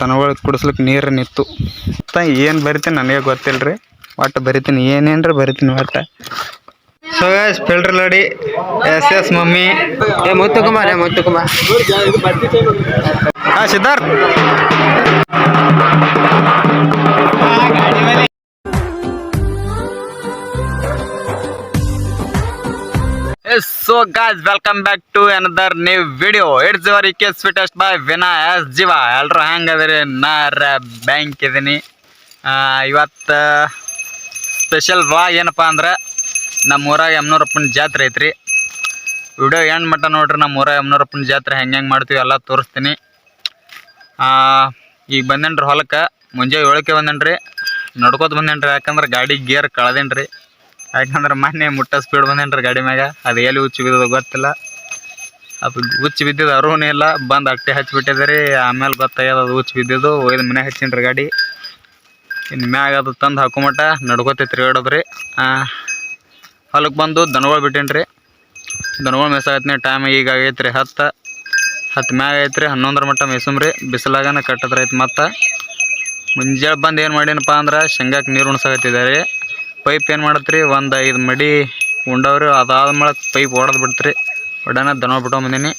ದನಗಳಿಗೆ ಕುಡಿಸ್ಲಿಕ್ಕೆ ನೀರು ನಿತ್ತು. ಏನು ಬರಿತೀನಿ ನನಗೆ ಗೊತ್ತಿಲ್ಲ ರೀ ಒಟ್ಟು ಬರಿತೀನಿ, ಏನೇನ್ರಿ ಬರಿತೀನಿ ಒಟ್ಟು. ಸೊ ಎಸ್ ಫಿಲ್ಟರ್ ಲಾಡಿ ಎಸ್ ಎಸ್ ಮಮ್ಮಿ. ಏ, ಮುತ್ತು ಕುಮಾರ್, ಏ, ಮುತ್ತು ಕುಮಾರ್. ಹಾಂ Siddharth. So guys welcome back to another new video it's your ಇಕೆ sweetest by Veena S Jeeva ಎಲ್ಲರೂ ಹೆಂಗದ್ರಿ ನಾರ ಬ್ಯಾಂಕ್ ಇದೀನಿ. ಇವತ್ತು ಸ್ಪೆಷಲ್ ವ್ಲಾಗ್ ಏನಪ್ಪ ಅಂದ್ರೆ ನಮ್ಮ ಊರಾಗ ಯಮ್ನೂರಪ್ಪನ ಜಾತ್ರೆ ಐತ್ರಿ. ವಿಡಿಯೋ ಎಂಡ್ ಮಟ್ಟ ನೋಡ್ರಿ? ನಮ್ಮ ಊರಾಗ ಯಮ್ನೂರಪ್ಪನ ಜಾತ್ರೆ ಹೆಂಗೆ ಹೆಂಗೆ ಮಾಡ್ತೀವಿ ಎಲ್ಲ ತೋರಿಸ್ತೀನಿ. ಈಗ ಬಂದೇನ್ರಿ ಹೊಲಕ್ಕೆ. ಮುಂಜಾನೆ ಏಳಕ್ಕೆ ಬಂದೇನ್ರಿ. ನಡ್ಕೋತ ಬಂದೇನ್ರಿ. ಯಾಕಂದ್ರೆ ಗಾಡಿ ಗೇರ್ ಕಳ್ದೇನ್ರಿ. ಯಾಕಂದ್ರೆ ಮೊನ್ನೆ ಮುಟ್ಟ ಸ್ಪೀಡ್ ಬಂದೇನ್ರಿ ಗಾಡಿ ಮ್ಯಾಗ? ಅದು ಎಲ್ಲಿ ಹುಚ್ಚು ಬಿದ್ದದ ಗೊತ್ತಿಲ್ಲ. ಅದು ಹುಚ್ಚು ಬಿದ್ದಿದ್ದು ಅರುಣ್ ಇಲ್ಲ, ಬಂದು ಅಟ್ಟೆ ಹಚ್ಬಿಟ್ಟಿದೆ ರೀ ಆಮೇಲೆ ಗೊತ್ತಾಗ್ಯದ ಅದು ಹುಚ್ಚು ಬಿದ್ದಿದ್ದು, ಒಯ್ದು ಮನೆ ಹಚ್ಚಿನ್ರಿ ಗಾಡಿ. ಇನ್ನು ಮ್ಯಾಗ ಅದು ತಂದು ಹಾಕೊಂಮಟ ನಡ್ಕೋತ ತಿರುಗಾಡೋದ್ರಿ ಹೊಲಕ್ಕೆ ಬಂದು ದನಗಳು ಬಿಟ್ಟಿನ್ರಿ. ದನಗಳು ಮೇಸಾಗತ್ನಿ ಟೈಮ್ ಈಗ ಆಗೈತ್ರಿ ಹತ್ತು. ಹತ್ತು ಮ್ಯಾಗ ಐತ್ರಿ ಹನ್ನೊಂದರ ಮಟ್ಟ ಮೇಸುಮ್ರಿ ಬಿಸಿಲಾಗನ ಕಟ್ಟದ್ರೈತೆ ಮತ್ತು. ಮುಂಜಾನೆ ಬಂದು ಏನು ಮಾಡೀನಪ್ಪ ಅಂದ್ರೆ ಶೇಂಗಾಕ್ಕೆ ನೀರು ಉಣ್ಸಾಕತ್ತಿದ್ದಾರೆ ಪೈಪ್ ಏನು ಮಾಡತ್ರಿ? ಒಂದು ಐದು ಮಡಿ ಉಂಡವ್ರಿ. ಅದಾದ್ಮೇಲೆ ಪೈಪ್ ಹೊಡೆದು ಬಿಡ್ತ್ರಿ ಒಡನ ದನ ಬಿಟ್ಟು ಬಂದೀನಿ.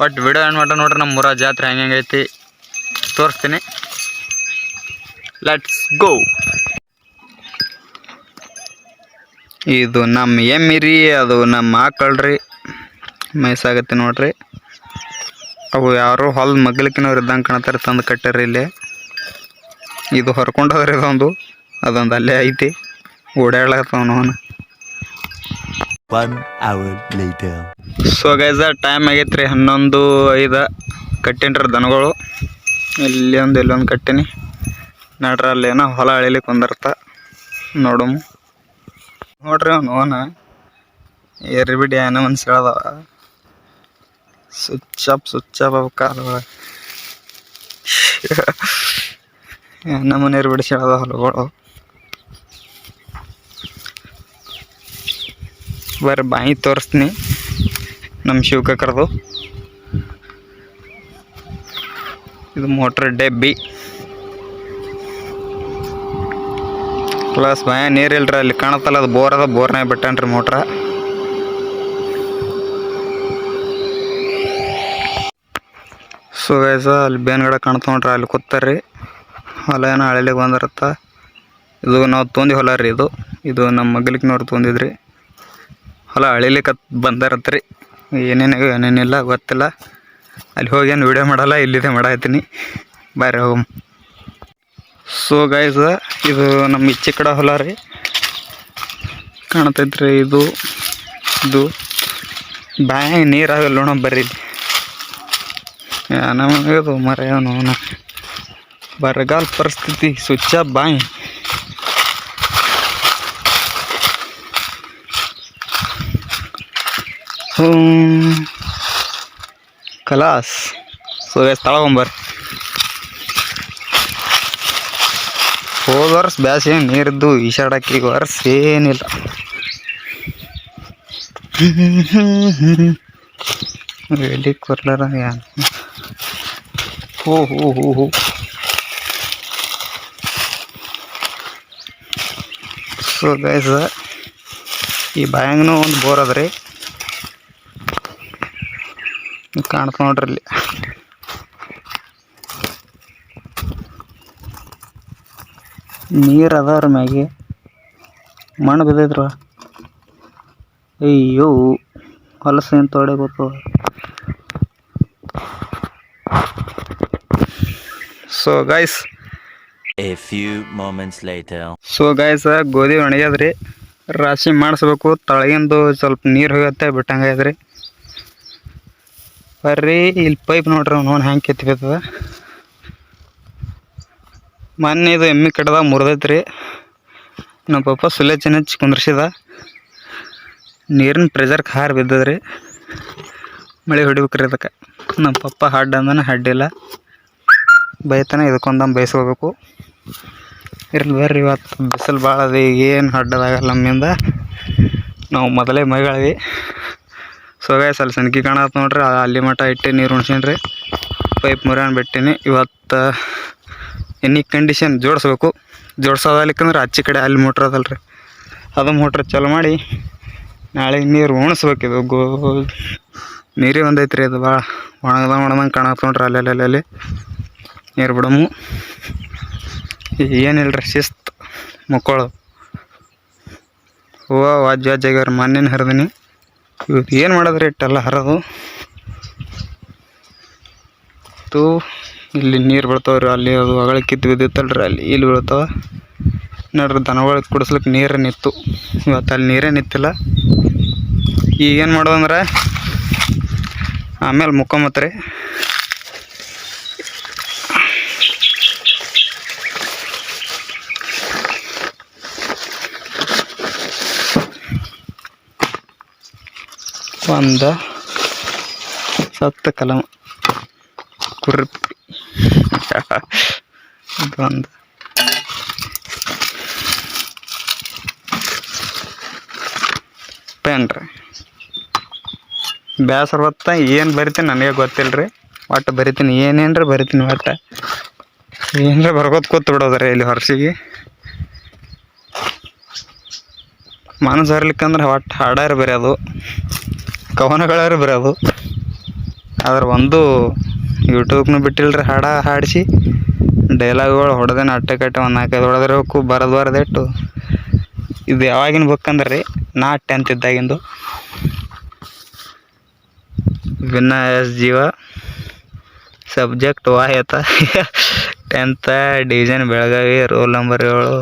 ಬಟ್ ವಿಡಿಯೋ ಏನು ಮಾಡ ನೋಡ್ರಿ ನಮ್ಮ ಊರ ಜಾತ್ರೆ ಹೆಂಗೆ ಹೆಂಗೈತಿ ತೋರಿಸ್ತೀನಿ. ಲೆಟ್ಸ್ ಗೋ ಇದು ನಮ್ಮ ಎಮ್ಮಿರಿ, ಅದು ನಮ್ಮ ಆಕಳ್ರಿ. ಮೈಸಾಗತ್ತೆ ನೋಡ್ರಿ. ಅವು ಯಾರು ಹೊಲದ ಮಗ್ಲಿಕ್ಕಿನವ್ರು ಇದ್ದಂಗೆ ಕಾಣ್ತಾರೆ, ತಂದು ಕಟ್ಟಾರ ಇಲ್ಲಿ. ಇದು ಹೊರ್ಕೊಂಡೋದ್ರಿ ಇದೊಂದು, ಅದೊಂದು ಅಲ್ಲೇ ಐತಿ. Later. ಸೊ ಗೈಸ ಟೈಮ್ ಆಗೈತೆ ರೀ ಹನ್ನೊಂದು ಐದು. ಕಟ್ಟಿನ್ರಿ ದನಗಳು. ಇಲ್ಲಿ ಒಂದು ಇಲ್ಲೊಂದು ಕಟ್ಟಿನಿ. ನಡ್ರ ಅಲ್ಲೇನೋ ಹೊಲ ಅಳಿಲಿಕ್ಕೆ ಒಂದರ್ಥ ನೋಡಮು. ನೋಡ್ರಿ ಅವ್ನು ಏರಿ ಬಿಡಿ ಏನೋ ಮನ್ಸು ಹೇಳ್ದವ. ಸ್ವಿಚ್ ಅಪ್ ಸ್ವಿಚ್ ಅಪ್ ಅವ ಕಾಲ ಒಳಗೆ. ನಮ್ಮನೆ ಬಿಡಿಸಿ ಸೆಳದ ಹೊಲಗಳು. ಬರ್ರಿ ಬಾಯಿ ತೋರಿಸ್ತೀನಿ. ನಮ್ಮ ಶಿವಕ ಕರೆದು ಇದು ಮೋಟ್ರ್ ಡೆಬ್ಬಿ. ಪ್ಲಸ್ ಬಾಯ ನೀರಿಲ್ರಿ ಅಲ್ಲಿ ಕಾಣತ್ತಲ್ಲ, ಅದು ಬೋರ್ ಅದ, ಬೋರ್ನೇ ಬಿಟ್ಟಾನ್ರಿ ಮೋಟ್ರ. ಸೊ ಗೈಸ ಅಲ್ಲಿ ಬೇನ್ಗಡೆ ಕಾಣ್ತ ನೋಡ್ರಿ, ಅಲ್ಲಿ ಕೂತಾರ್ರಿ. ಹೊಲ ಏನೋ ಹಳ್ಳಿಗೆ ಬಂದಿರತ್ತ. ಇದು ನಾವು ತೊಂದಿ ಹೊಲ ರೀ ಇದು. ಇದು ನಮ್ಮ ಮಗ್ಲಿಕ್ನವ್ರು ತೊಂದಿದ್ರಿ. ಹೊಲ ಅಳಿಲಿಕ್ಕೆ ಬಂದಾರಂತ್ರಿ. ಏನೇನು ಏನೇನಿಲ್ಲ ಗೊತ್ತಿಲ್ಲ. ಅಲ್ಲಿ ಹೋಗಿ ಏನು ವಿಡಿಯೋ ಮಾಡಲ್ಲ, ಇಲ್ಲಿದೆ ಮಾಡಾಯ್ತೀನಿ. ಬಾರಿ ಹೋಗಮ್ ಸೊ ಗೈಸ್ ಇದು ನಮ್ಮ ಇಚ್ಚೆ ಕಡೆ ಹೊಲ ರೀ. ಕಾಣ್ತೈತ್ರಿ ಇದು. ಇದು. ಬ್ಯಾಂಗ್ ನೀರಾಗಲ್ಲ ನೋಡೋಣ ನೋಡ ಬರ್ರಿ ನಮಗದು ಮರೆಯವನು ಬರಗಾಲ ಪರಿಸ್ಥಿತಿ ಸ್ವಿಚ್ ಆಫ್ ಬಾಯಿ. ಕಲಾಸ್. ಸೊ ಒಂಬರ್. ಹೋದ ವರ್ಷ ಬ್ಯಾಸಿಗೆ ನೀರಿದ್ದು ಈಶಾಡಕ್ಕೆ ಈಗ ವರ್ಷ ಏನಿಲ್ಲ. ಎಲ್ಲಿ ಕೊರ್ಲಾರ ಯಾನ್ ಹೋ ಹೋ ಹೋ ಹೋ. ಸೊ ಗೈಸ್ ಈ ಬ್ಯಾಂಗ್ನು ಒಂದು ಬೋರ್ ಅದ ರೀ ಕಾಣ್ತ ನೋಡ್ರಿ ಇಲ್ಲಿ ನೀರು ಅದಾವ್ರ ಮ್ಯಾಗೆ. ಮಣ್ಣು ಬಿದ್ದೈತ್ರ. ಅಯ್ಯೋ ಹೊಲಸ ಏನು ತೊಡೆ ಗೊತ್ತು so guys a few moments later. So guys ಗೋಧಿ ಒಣಗ್ಯದ್ರಿ. ರಾಶಿ ಮಾಡಿಸ್ಬೇಕು ತಳಗಿಂದು ಸ್ವಲ್ಪ ನೀರು ಹೋಗತ್ತೆ ಬಿಟ್ಟಂಗಾಗ್ಯದ್ರಿ ಬರ್ರಿ, ಇಲ್ಲಿ ಪೈಪ್ ನೋಡ್ರಿ ಅವ್ನು ಹೆಂಗೆ ಕೆತ್ತಿ ಬಿದ್ದದ. ಮೊನ್ನೆ ಇದು ಎಮ್ಮೆ ಕಡ್ದ ಮುರಿದೈತ್ರಿ. ನಮ್ಮ ಪಪ್ಪ ಸುಲೆ ಹಚ್ಚಿ ಕುಂದ್ರಿಸಿದ. ನೀರಿನ ಪ್ರೆಜರ್ಗೆ ಖಾರ ಬಿದ್ದದ್ರಿ. ಮಳೆ ಹೊಡಿಬೇಕ್ರಿ ಅದಕ್ಕೆ. ನಮ್ಮ ಪಪ್ಪ ಹಡ್ ಅಂದನ ಹಡ್ಡಿಲ್ಲ ಬೈತಾನೆ ಇದಕ್ಕೊಂದಮ್ ಬೈಸ್ಕೋಬೇಕು. ಇರ್ಲಿ ಬರ್ರಿ ಇವತ್ತು. ಬಿಸಿಲು ಭಾಳ ಅದ ಏನು ಹಡ್ಡದಾಗಲ್ಲ ನಮ್ಮಿಂದ. ನಾವು ಮೊದಲೇ ಮೈಗಳಿವಿ ಸೊ ಗೈಸ್ ಅಲ್ಲಿ ಸನ್ಕಿ ಕಾಣತ್ ನೋಡ್ರಿ. ಅಲ್ಲಿ ಮಟ ಇಟ್ಟು ನೀರು ಉಣ್ಸೇನಿ ಪೈಪ್ ಮುರ್ಯಾನ್ ಬಿಟ್ಟೀನಿ. ಇವತ್ತು ಎನಿ ಕಂಡೀಷನ್ ಜೋಡಿಸ್ಬೇಕು. ಜೋಡ್ಸೋದಲಿಕ್ಕಂದ್ರೆ ಅಚ್ಚಿ ಕಡೆ ಅಲ್ಲಿ ಮೋಟ್ರ್ ಅದಲ್ಲ ರೀ ಅದು ಮೋಟ್ರ್ ಚಾಲು ಮಾಡಿ ನಾಳೆ ನೀರು ಉಣಿಸ್ಬೇಕಿದು ಗೋ, ನೀರೇ ಒಂದೈತೆ ರೀ ಅದು ಭಾಳ ಒಣಗದ ಒಣದಂಗೆ ಕಾಣತ್ತೆ ನೋಡ್ರಿ ಅಲ್ಲಿ ಅಲ್ಲಿ ಅಲ್ಲಿ ನೀರು ಬಿಡಮು. ಏನಿಲ್ಲ ರೀ ಶಿಸ್ತು ಮಕ್ಕಳು ಓ ವಾಜ್ ವಾಜ್ ಆಗ್ಯಾರ ಹರಿದಿನಿ. ಏನು ಮಾಡಿದ್ರೆ ಇಟ್ಟೆಲ್ಲ ಹರದು? ತು, ಇಲ್ಲಿ ನೀರು ಬೀಳ್ತಾವ್ರಿ, ಅಲ್ಲಿ ಅದು ಅಗಳ ಕಿತ್ತು ಬಿದ್ದಿತ್ತಲ್ರಿ ಅಲ್ಲಿ ಇಲ್ಲಿ ಬೀಳ್ತಾವ. ನೋಡ್ರಿ ದನಗಳಿಗೆ ಕುಡಿಸ್ಲಿಕ್ಕೆ ನೀರೇ ನಿತ್ತು. ಇವತ್ತು ಅಲ್ಲಿ ನೀರೇ ನಿತ್ತಿಲ್ಲ. ಈಗೇನು ಮಾಡೋದಂದ್ರೆ, ಆಮೇಲೆ ಮುಕ್ಕೊಂಬತ್ರಿ ಒಂದು ಸತ್ತ ಕಲಮ ಕುರ್ಪಿ. ಇದೊಂದು ಪೆನ್ ರೀ. ಬೇಸರ ಹೊತ್ತ ಏನು ಬರಿತೀನಿ ನನಗೆ ಗೊತ್ತಿಲ್ಲ ಒಟ್ಟು ಬರಿತೀನಿ ಏನೇನ್ರಿ ಬರಿತೀನಿ ಒಟ್ಟು. ಏನರ ಬರ್ಕೋತ ಕೂತ್ ಬಿಡೋದ್ರಿ ಇಲ್ಲಿ ಹೊರ್ಸಿಗೆ. ಮನಸ್ಸು ಹರ್ಲಿಕ್ಕಂದ್ರೆ ಒಟ್ಟು ಹಾಡಾರ ಬರೆಯೋದು. ಕವನಗಳಾರು ಬರೋದು ಆದ್ರೆ ಒಂದು ಯೂಟ್ಯೂಬ್ನು ಬಿಟ್ಟಿಲ್ರಿ ಹಾಡ ಹಾಡಿಸಿ ಡೈಲಾಗ್ಗಳು ಹೊಡೆದೇನೆ ಅಟ್ಟೆ ಕಟ್ಟೆ ಒಂದು ನಾಲ್ಕೈದು ಹೊಡೆದಿರಬೇಕು ಬರೋದು ಬರದಿಟ್ಟು ಇದು ಯಾವಾಗಿನ ಬುಕ್ ಅಂದ್ರೆ? ರೀ ನಾ ಟೆಂತ್ ಇದ್ದಾಗಿಂದು. ಭಿನ್ನ S Jeeva subject ವಾಯತ tenth division Belagavi roll number ಏಳು.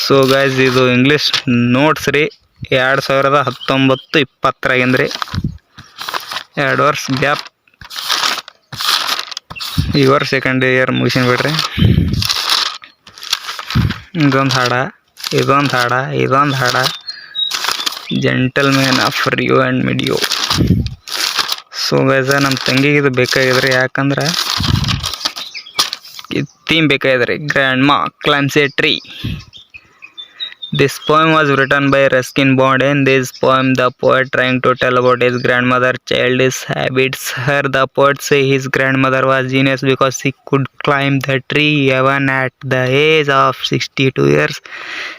ಸೊ ಗಾಯ್ಸ್ ಇದು ಇಂಗ್ಲೀಷ್ ನೋಟ್ಸ್ ರೀ. ಎರಡು ಸಾವಿರದ ಹತ್ತೊಂಬತ್ತು ಇಪ್ಪತ್ತರಾಗಿಂದ್ರಿ. ಎರಡು ವರ್ಷ ಗ್ಯಾಪ್. ಈ ವರ್ಷ ಸೆಕೆಂಡ್ ಇಯರ್ ಮುಗಿಸಿನ ಬಿಡ್ರಿ. ಇದೊಂದು ಹಾಡ ಇದೊಂದು ಹಾಡ ಇದೊಂದು ಹಾಡ. Gentleman of Rio and ಮಿಡಿಯೋ ಸೊ ಗೈಸ ನಮ್ಮ ತಂಗಿಗೆ ಇದು ಬೇಕಾಗಿದ್ರಿ, ಯಾಕಂದ್ರೆ ಇದು theme ಬೇಕಾಗಿದ್ರಿ. Grandma climbs a tree This poem was written by Ruskin Bond. In this poem, the poet trying to tell about his grandmother childish habits. Her, the poet say his grandmother was genius because she could climb the tree even at the age of 62 years.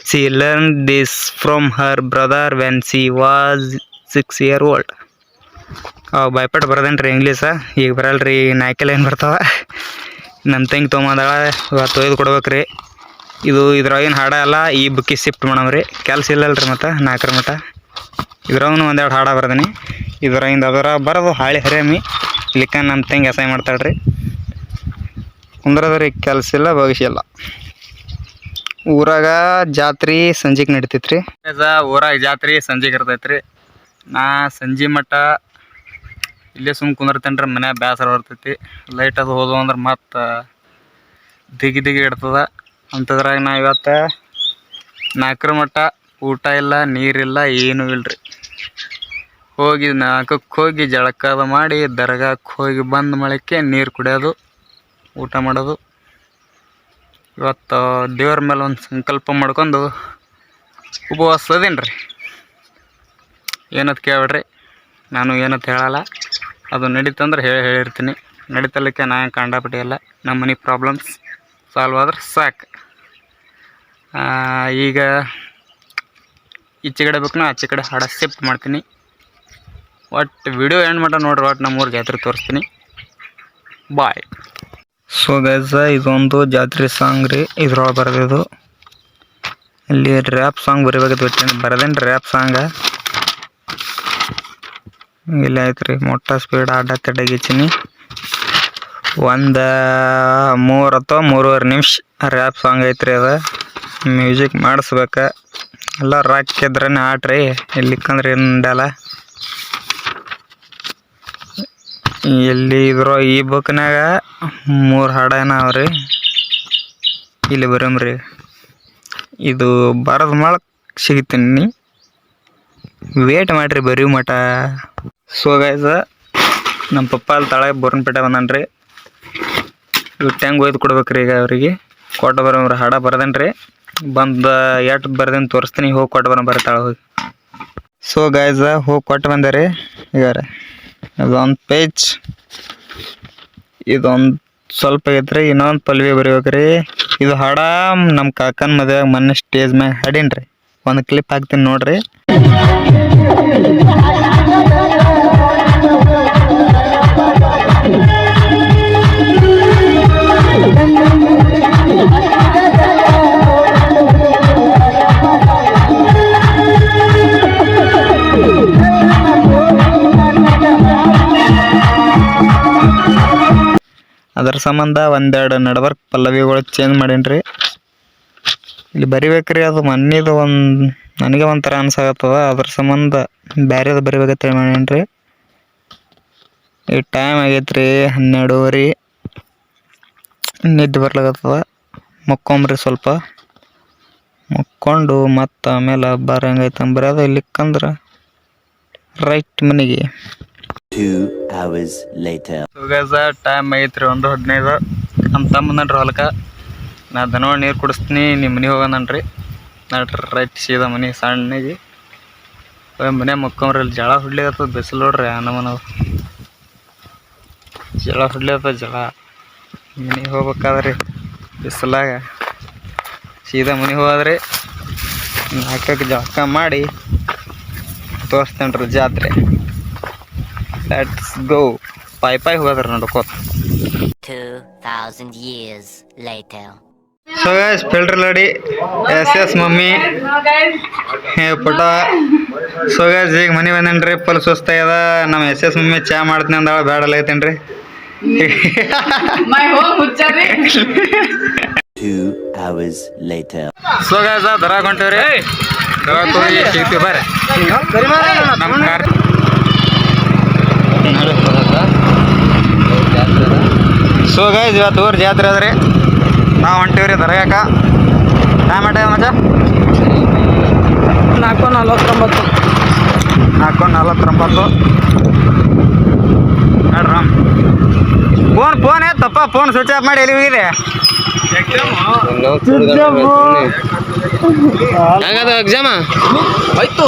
She learned this from her brother when she was six year old. ಅವು ಭಯಪಟ್ಟು ಬರ್ದೇನ್ರಿ English ಈಗ ಬರಲ್ರಿ ನಾಲ್ಕೆಲ್ಲ ಏನು ಬರ್ತಾವ ನಮ್ಮ ತಂಗಿ ತೊಗೊಂಬಂದಾಳ ಇವತ್ತು ಒಯ್ದು ಕೊಡ್ಬೇಕ್ರಿ ಇದು ಇದ್ರಾಗಿನ ಹಾಡ ಅಲ್ಲ ಈ ಬುಕ್ಕಿ ಶಿಫ್ಟ್ ಮಾಡಮ್ರಿ. ಕೆಲಸ ಇಲ್ಲಲ್ರಿ ಮತ್ತು, ನಾಲ್ಕರ ಮಟ ಇದ್ರಾಗೂ ಒಂದೆರಡು ಹಾಡ ಬರ್ದೀನಿ. ಇದ್ರಾಗಿಂದ ಅದರ ಬರೋದು ಹಾಳಿ ಹರೇಮಿ ಲಿಖನ್ ನಮ್ಮ ತಂಗಿ ಅಸಹ್ಯ ಮಾಡ್ತಾಳ್ರಿ. ಕುಂದ್ರದ್ರಿ ಕೆಲಸ ಇಲ್ಲ, ಭವಿಷ್ಯ ಇಲ್ಲ. ಊರಾಗ ಜಾತ್ರೆ ಸಂಜೆಗೆ ರೀ ಊರಾಗ ಜಾತ್ರೆ ಸಂಜೆಗೆ ಇರ್ತೈತ್ರಿ. ನಾ ಸಂಜೆ ಮಟ್ಟ ಇಲ್ಲೇ ಸುಮ್ ಕುಂದಿರ್ತೇನೆ ರೀ ಮನ್ಯಾಗ ಬೇಸರ ಬರ್ತೈತಿ. ಲೈಟ್ ಅದು ಹೋದ್ವು ಅಂದ್ರೆ ಮತ್ತೆ ದಿಗಿ ದಿಗಿ ಇಡ್ತದ. ಅಂಥದ್ರಾಗ ನಾ ಇವತ್ತು ನಾಲ್ಕರ ಮಟ್ಟ ಊಟ ಇಲ್ಲ ನೀರಿಲ್ಲ ಏನೂ ಇಲ್ರಿ. ಹೋಗಿ ನಾಲ್ಕಕ್ಕೆ ಹೋಗಿ ಜಳಕದ ಮಾಡಿ ದರ್ಗಾಕ್ಕೆ ಹೋಗಿ ಬಂದ ಮಳಕ್ಕೆ ನೀರು ಕುಡಿಯೋದು, ಊಟ ಮಾಡೋದು. ಇವತ್ತು ದೇವ್ರ ಮೇಲೆ ಒಂದು ಸಂಕಲ್ಪ ಮಾಡ್ಕೊಂಡು ಉಪವಾಸ ಅದೇನು ರೀ ಏನಂತ ಕೇಳ್ಬೇಡ್ರಿ? ನಾನು ಏನಂತ ಹೇಳಲ್ಲ. ಅದು ನಡೀತಂದ್ರೆ ಹೇಳಿ ಹೇಳಿರ್ತೀನಿ. ನಡೀತಲಿಕ್ಕೆ ನಾ ಏನ್ ಕಂಡಾಪಟ್ಟಿ ಅಲ್ಲ ನಮ್ಮ ಮನೆ ಪ್ರಾಬ್ಲಮ್ಸ್ ಸಾಲ್ವ್ ಆದ್ರೆ ಸಾಕು. ಈಗ ಈಚೆ ಕಡೆ ಬೇಕು ನಾ ಆಚೆ ಕಡೆ ಹಾಡ ಶಿಫ್ಟ್ ಮಾಡ್ತೀನಿ. ಒಟ್ಟು ವಿಡಿಯೋ ಎಂಡ್ ಮಾಡೋಣ ನೋಡ್ರಿ ಒಟ್ಟು ನಮ್ಮ ಊರಿಗೆ ಜಾತ್ರೆ ತೋರಿಸ್ತೀನಿ. ಬಾಯ್ ಸೊ ಗೈಸ ಇದೊಂದು ಜಾತ್ರೆ ಸಾಂಗ್ ರೀ, ಇದ್ರೊಳಗೆ ಬರೆದಿದ್ದು. ಇಲ್ಲಿ ರ್ಯಾಪ್ ಸಾಂಗ್ ಬಿಟ್ಟೇನಿ ಬರದೇನು ರ್ಯಾಪ್ ಸಾಂಗ ಇಲ್ಲಿ ಆಯ್ತು ರೀ ಮೊಟ್ಟ ಸ್ಪೀಡ್ ಆಡ ತಡಗಿಚ್ಚಿನಿ ಒಂದು ಮೂರು ಅಥವಾ ಮೂರುವರೆ ನಿಮಿಷ ರ್ಯಾಪ್ ಸಾಂಗ್ ಐತ್ರಿ ಅದ. ಮ್ಯೂಸಿಕ್ ಮಾಡಿಸ್ಬೇಕ. ಎಲ್ಲ ರಾಕ್ ಇದ್ರೇ ಆಟ್ರಿ ಇಲ್ಲಿಕ್ಕಂದ್ರೆ ಏನು ಇಲ್ಲಿ ಇದ್ರ ಈ ಬುಕ್ನಾಗ ಮೂರು ಹಾಡ ಏನ ಅವ್ರಿ ಇಲ್ಲಿ ಬರಮ್ರಿ. ಇದು ಬರದ ಮಾಡಕ್ಕೆ ಸಿಗ್ತೀನಿ ವೇಟ್ ಮಾಡ್ರಿ ಬರೀ ಮಠ. ಸೊ ಗೈಸ ನಮ್ಮ ಪಪ್ಪ ಅಲ್ಲಿ ತಳಗೆ ಬೋರ್ನ್ಪೇಟೆ ಬಂದನ್ರಿ ಇವತ್ತು ಟ್ಯಾಂಗ್ ಒಯ್ದು ಕೊಡ್ಬೇಕ್ರಿ ಈಗ ಅವರಿಗೆ. ಕೊಟ್ಟು ಬರೋಮ್ರಿ ಹಾಡ ಬರ್ದೇನ್ರಿ. ಬಂದು ಎಟ್ ಬರ್ದೇನು ತೋರಿಸ್ತೀನಿ, ಹೋಗಿ ಕೊಟ್ಟು ಬರೋ ಬರ್ತಾಳೆ ಹೋಗಿ. ಸೊ ಗಾಯ್ಸ ಹೋಗಿ ಕೊಟ್ಟು ಬಂದೆ ರೀ ಈಗ ಅದೊಂದು ಪೇಜ್ ಇದೊಂದು ಸ್ವಲ್ಪ ಐತ್ರಿ, ಇನ್ನೊಂದು ಪಲ್ವಿ ಬರೀಬೇಕ್ರಿ. ಇದು ಹಾಡ ನಮ್ಮ ಕಾಕನ ಮದುವೆ ಮೊನ್ನೆ ಸ್ಟೇಜ್ ಮ್ಯಾಗ ಹಾಡಿನ್ರಿ. ಒಂದು ಕ್ಲಿಪ್ ಹಾಕ್ತೀನಿ ನೋಡ್ರಿ. ಅದ್ರ ಸಂಬಂಧ ಒಂದೆರಡು ನಡ್ವರ್ಕ್ ಪಲ್ಲವಿಗಳು ಚೇಂಜ್ ಮಾಡೀನಿ ಇಲ್ಲಿ ಬರಿಬೇಕ್ರಿ, ಅದು ಮನ್ನಿದು ಒಂದು, ನನಗೆ ಒಂಥರ ಅನ್ಸಾಗತ್ತದ ಅದ್ರ ಸಂಬಂಧ ಬ್ಯಾರೆದು ಬರಿಬೇಕಂತ ಮಾಡೀನಿ ಈ ಟೈಮ್ ಆಗೈತ್ರಿ ಹನ್ನೆರಡುವರೆ. ನಿದ್ದೆ ಬರ್ಲಾಗತ್ತದ ಮಕ್ಕೊಂಬ್ರಿ ಸ್ವಲ್ಪ. ಮಕ್ಕೊಂಡು ಮತ್ತು ಆಮೇಲೆ ಹೆಂಗೈತೆ ಬರೋದು ಇಲ್ಲಿಕ್ಕಂದ್ರೆ ರೈಟ್ ಮನೆಗೆ. ಟೈಮ್ ಐತ್ರಿ, ಒಂದು ಹದಿನೈದು. ನಮ್ಮ ತಮ್ಮನನ್ರಿ ಹೊಲಕ್ಕೆ ನಾ ದನ ನೀರು ಕುಡಿಸ್ತೀನಿ ನಿಮ್ಮ ಮನೆಗೆ ಹೋಗೋಣನ್ರಿ. ನಡ್ರಿ, ರೈಟ್ ಸೀದಾ ಮನೆ, ಸಣ್ಣಗೆ. ಮನೆ ಮಕ್ಕೊಂಬ್ರಿ, ಇಲ್ಲಿ ಜಳ ಹುಡ್ಲಿಕತ್ತದ ಬಿಸಿಲು ನೋಡ್ರಿ ನಮ್ಮನ ಜಳ ಹುಡ್ಲಿಕತ್ತದ ಜಳ. ಮನೆಗೆ ಹೋಗ್ಬೇಕಾದ್ರಿ, ಬಿಸಿಲಾಗ. ಸೀದಾ ಮನೆ ಹೋದ್ರಿ ನಾಲ್ಕಕ್ಕೆ ಜಳಕ ಮಾಡಿ ತೋರಿಸ್ತೇನ್ರಿ ಜಾತ್ರೆ. ಲೆಟ್ಸ್ ಗೋ ಪಾಯ್ ಪಾಯ್ ಹೋಗೋದ್ರಿ ನಡ್ಕೋತ 2,000 years later. So guys filter ಲಡಿ S S mummy ಹೇ ಪುಟ ಸೊ ಗೈಸ್ ಈಗ ಮನೆ ಬಂದೇನ್ರಿ? ಫುಲ್ ಸುಸ್ತಾಗ್ಯದ ನಮ್ಮ ಎಸ್ ಎಸ್ ಮಮ್ಮಿ ಚಾ ಮಾಡ್ತೀನಿ ಅಂದಾಳ ಬೇಡಲ್ಲ ಐತೇನ್ರಿ Two hours later. So guys ದರ ಹೊಂಟೇವ್ರಿ ದರ ಹೋಗಿ ಸಿಗ್ತೀವಿ ಬರ್ರಿ. ನಮ್ಮ ಕಾರ್ ಸೊ ಗೈಸ್ ಇವತ್ತು ಊರ್ ಜಾತ್ರೆ ಅದ್ರಿ. ನಾವು ಹೊಂಟಿವ್ರಿ ದರ್ಗಾಕ. ಟೈಮ್ ಆಟ ಮಜ? ನಾಲ್ಕು ನಲ್ವತ್ತೊಂಬತ್ತು. ನಾಲ್ಕು ನಲ್ವತ್ತೊಂಬತ್ತು. ನೋಡ್ರಿ. ಫೋನ್ ಫೋನ್ ತಪ್ಪ ಫೋನ್ ಸ್ವಿಚ್ ಆಫ್ ಮಾಡಿ ಎಲ್ಲಿ ಹೋಗಿದೆ? ಎಕ್ಸಾಮ ಆಯ್ತು.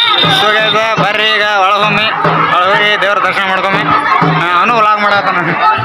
ಅವನು ವ್ಲಾಗ್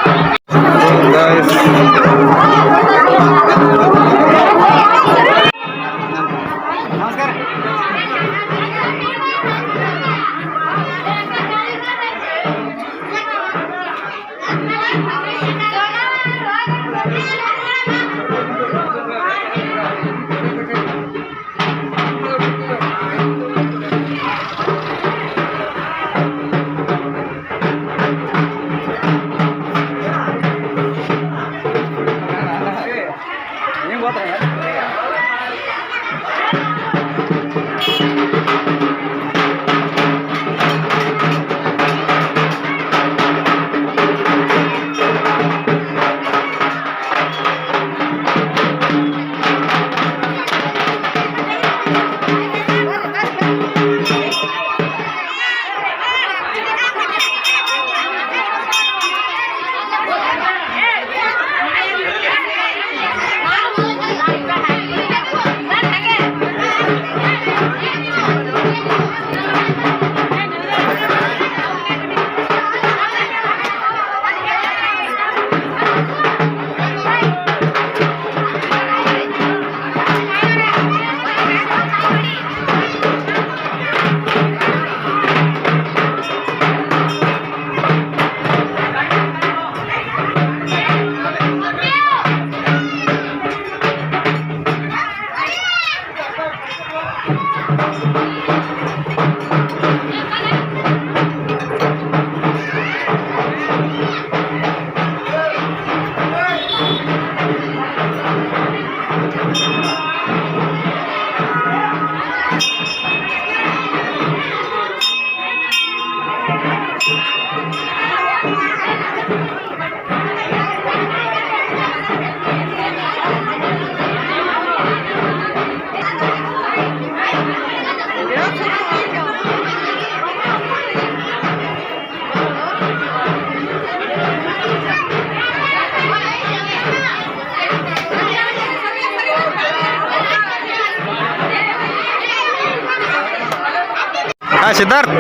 ಸಿದ್ಧಾರ್ಥ್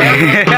Guys,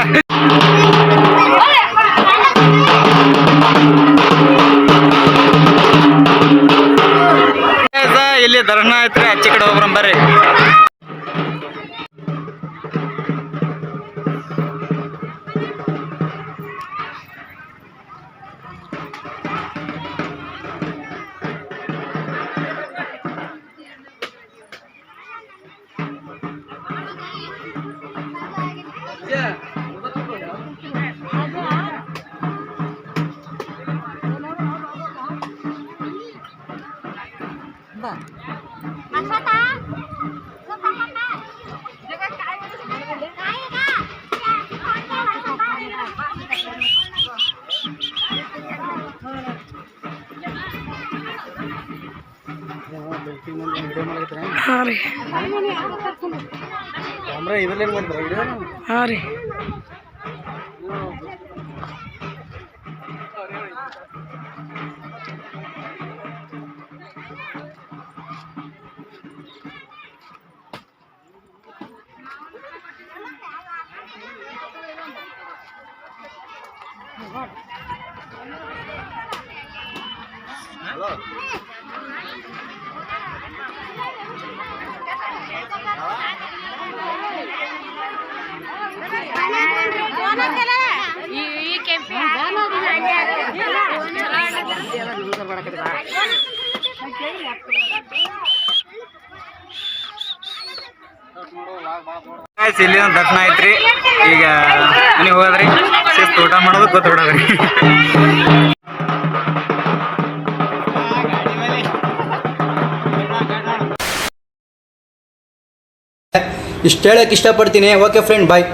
ಹಾಂ ರೀ. ಹಾಂ ರೀ. Guys, ಇಲ್ಲಿ ಒಂದು ದರ್ಶನ ಐತ್ರಿ. ಈಗ ಮನೆಗೆ ಹೋಗದ್ರಿ. ಶಿಸ್ತು ಊಟ ಮಾಡೋದು ಗೊತ್ತು ಬಿಡೋದ್ರಿ. ಇಷ್ಟು ಹೇಳಕ್ಕೆ ಇಷ್ಟಪಡ್ತೀನಿ. Okay friend bye